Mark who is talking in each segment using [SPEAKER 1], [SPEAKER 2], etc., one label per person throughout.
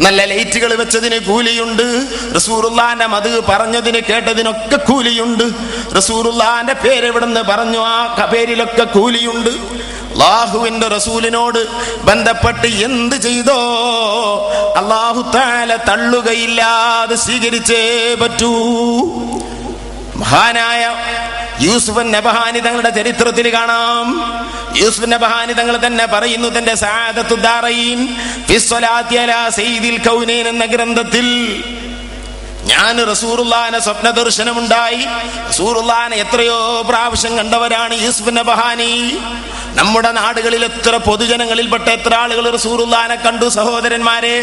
[SPEAKER 1] നല്ല ലൈറ്റുകൾ വെച്ചതിന് കൂലിയുണ്ട്. റസൂറുല്ലാന്റെ മത് പറഞ്ഞതിന് കേട്ടതിനൊക്കെ കൂലിയുണ്ട്. റസൂറുല്ലാന്റെ പേര് എവിടുന്ന് പറഞ്ഞു? ആ പേരിലൊക്കെ കൂലിയുണ്ട്. അള്ളാഹുവിന്റെ റസൂലിനോട് ബന്ധപ്പെട്ട് എന്ത് ചെയ്തോ അള്ളാഹു താല തള്ളുകയില്ലാതെ സ്വീകരിച്ചേ പറ്റൂ. മഹാനായ യൂസുഫ് നബഹാനി തങ്ങളുടെ ചരിത്രത്തിൽ കാണാം. യൂസുഫ് നബഹാനി തങ്ങൾ തന്നെ പറയുന്നു തന്റെ എന്ന ഗ്രന്ഥത്തിൽ ഞാൻ റസൂറുല്ലാന സ്വപ്ന ദർശനമുണ്ടായി റസൂറുല്ലാന എത്രയോ പ്രാവശ്യം കണ്ടവരാണ് യൂസുഫ് നബഹാനി. നമ്മുടെ നാടുകളിൽ എത്ര പൊതുജനങ്ങളിൽപ്പെട്ട എത്ര ആളുകൾ റസൂറുല്ലാനെ കണ്ടു സഹോദരന്മാരെ.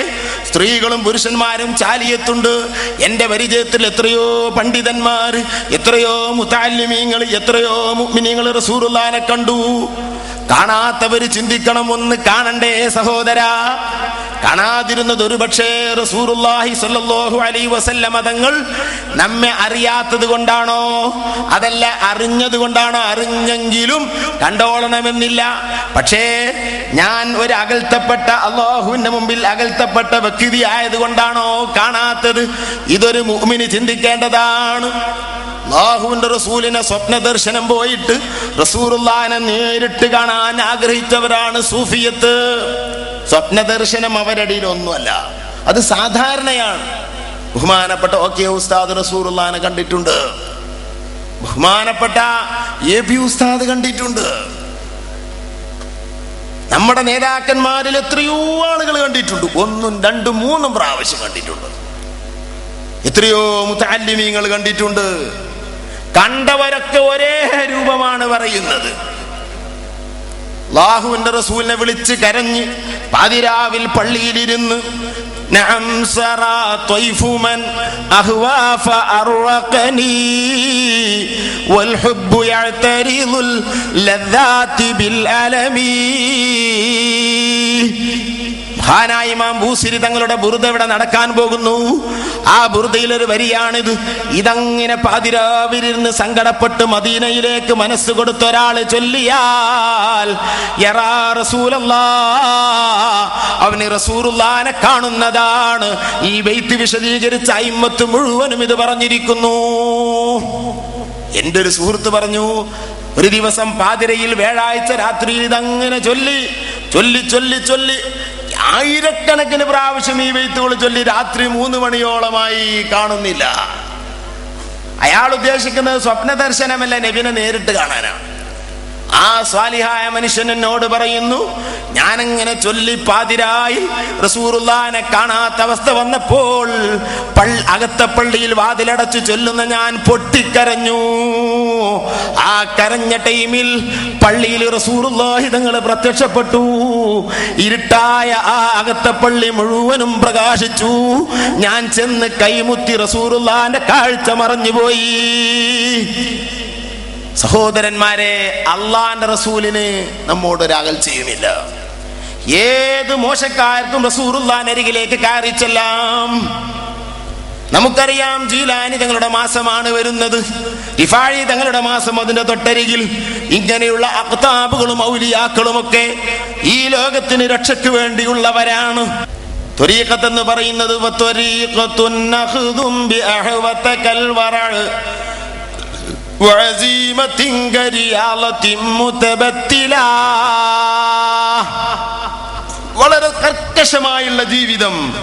[SPEAKER 1] സ്ത്രീകളും പുരുഷന്മാരും ചാലിയത്തുണ്ട്. എന്റെ പരിചയത്തിൽ എത്രയോ പണ്ഡിതന്മാർ എത്രയോ മുത്താലിമീങ്ങൾ എത്രയോ മുഅ്മിനീങ്ങൾ റസൂറുല്ലാനെ കണ്ടു. കാണാത്തവര് ചിന്തിക്കണം ഒന്ന് കാണണ്ടേ സഹോദര. കാണാതിരുന്നത് ഒരുപക്ഷേ റസൂറുല്ലാഹി അലൈഹി വസല്ലമ തങ്ങൾ നമ്മെ അറിയാത്തത് കൊണ്ടാണോ? അതല്ല അറിഞ്ഞത് കൊണ്ടാണോ അറിഞ്ഞെങ്കിലും കണ്ടോളണമെന്നില്ല. പക്ഷേ ഞാൻ ഒരു അകൽത്തപ്പെട്ട അള്ളാഹുവിന്റെ മുമ്പിൽ അകൽത്തപ്പെട്ട വ്യക്തി ആയതുകൊണ്ടാണോ കാണാത്തത്? ഇതൊരു മുഅ്മിന് ചിന്തിക്കേണ്ടതാണ്. അള്ളാഹുവിന്റെ റസൂലിനെ സ്വപ്ന ദർശനം പോയിട്ട് റസൂറുല്ലാനെ നേരിട്ട് കാണാൻ ആഗ്രഹിച്ചവരാണ് സൂഫിയത്ത്. സ്വപ്ന ദർശനം അവരടിയിൽ ഒന്നുമല്ല അത് സാധാരണയാണ്. ബഹുമാനപ്പെട്ട ഓക്കെ ഉസ്താദ് റസൂറുല്ലാനെ കണ്ടിട്ടുണ്ട്. ബഹുമാനപ്പെട്ട എ പി ഉസ്താദ് കണ്ടിട്ടുണ്ട്. നമ്മുടെ നേതാക്കന്മാരിൽ എത്രയോ ആളുകൾ കണ്ടിട്ടുണ്ട്. ഒന്നും രണ്ടും മൂന്നും പ്രാവശ്യം കണ്ടിട്ടുണ്ട്. എത്രയോ മുത്താലിമീങ്ങൾ കണ്ടിട്ടുണ്ട്. കണ്ടവരൊക്കെ ഒരേ രൂപമാണ് പറയുന്നത്. ലാഹുവിന്റെ റസൂലിനെ വിളിച്ച് കരഞ്ഞ് പതിരാവിൽ പള്ളിയിലിരുന്ന് മഹാനായ ഇമാം ബൂസിരി തങ്ങളുടെ ബുറുദ ഇവിടെ നടക്കാൻ പോകുന്നു? ആ ബുറുദയിൽ ഒരു വരിയാണിത്. ഇതങ്ങനെ പാതിരാവിലിരുന്ന് സങ്കടപ്പെട്ട് മദീനയിലേക്ക് മനസ്സ് കൊടുത്ത ഒരാൾ ചൊല്ലിയാൽ അവന് റസൂറുല്ലാനെ കാണുന്നതാണ്. ഈ വെയ്ത്ത് വിശദീകരിച്ച അയിമത്ത് മുഴുവനും ഇത് പറഞ്ഞിരിക്കുന്നു. എന്റെ ഒരു സുഹൃത്ത് പറഞ്ഞു ഒരു ദിവസം പാതിരയിൽ വ്യാഴാഴ്ച രാത്രിയിൽ ഇതങ്ങനെ ചൊല്ലി ചൊല്ലി ചൊല്ലി ചൊല്ലി ആയിരക്കണക്കിന് പ്രാവശ്യം ഈ വെയ്ത്തുകൾ ചൊല്ലി രാത്രി മൂന്ന് മണിയോളമായി കാണുന്നില്ല. അയാൾ ഉദ്ദേശിക്കുന്നത് സ്വപ്ന ദർശനമല്ല നബിനെ നേരിട്ട് കാണാനാണ്. ആ സ്വാലിഹായ മനുഷ്യൻ എന്നോട് പറയുന്നു ഞാനങ്ങനെ ചൊല്ലി പാതിരായി റസൂറുല്ലാനെ കാണാത്ത അവസ്ഥ വന്നപ്പോൾ പൾ അകത്തപ്പള്ളിയിൽ പള്ളിയിൽ വാതിലടച്ച് ചൊല്ലുന്ന ഞാൻ പൊട്ടിക്കരഞ്ഞു. ആ കരഞ്ഞ ടൈമിൽ പള്ളിയിൽ റസൂറുള്ള പ്രത്യക്ഷപ്പെട്ടു. ഇരുട്ടായ ആ അകത്ത പള്ളി മുഴുവനും പ്രകാശിച്ചു. ഞാൻ ചെന്ന് കൈമുത്തി റസൂറുള്ളാന്റെ കാഴ്ച മറഞ്ഞുപോയി. സഹോദരന്മാരെ അള്ളാന്റെ റസൂലിന് നമ്മോട് ഒരു ചെയ്യുന്നില്ല. ഏത് മോശക്കാർക്കും റസൂറുല്ലാനരികിലേക്ക് കയറി ചെല്ലാം. നമുക്കറിയാം ജീലാനി തങ്ങളുടെ മാസമാണ് വരുന്നത്. ഇഫാഴി തങ്ങളുടെ മാസം അതിന്റെ തൊട്ടരികിൽ. ഇങ്ങനെയുള്ള അക്താബുകളും ഔലിയാക്കളും ഒക്കെ ഈ ലോകത്തിന് രക്ഷയ്ക്ക് വേണ്ടിയുള്ളവരാണ്. എന്ന് പറയുന്നത് വളരെ കർക്കശമായുള്ള ജീവിതം.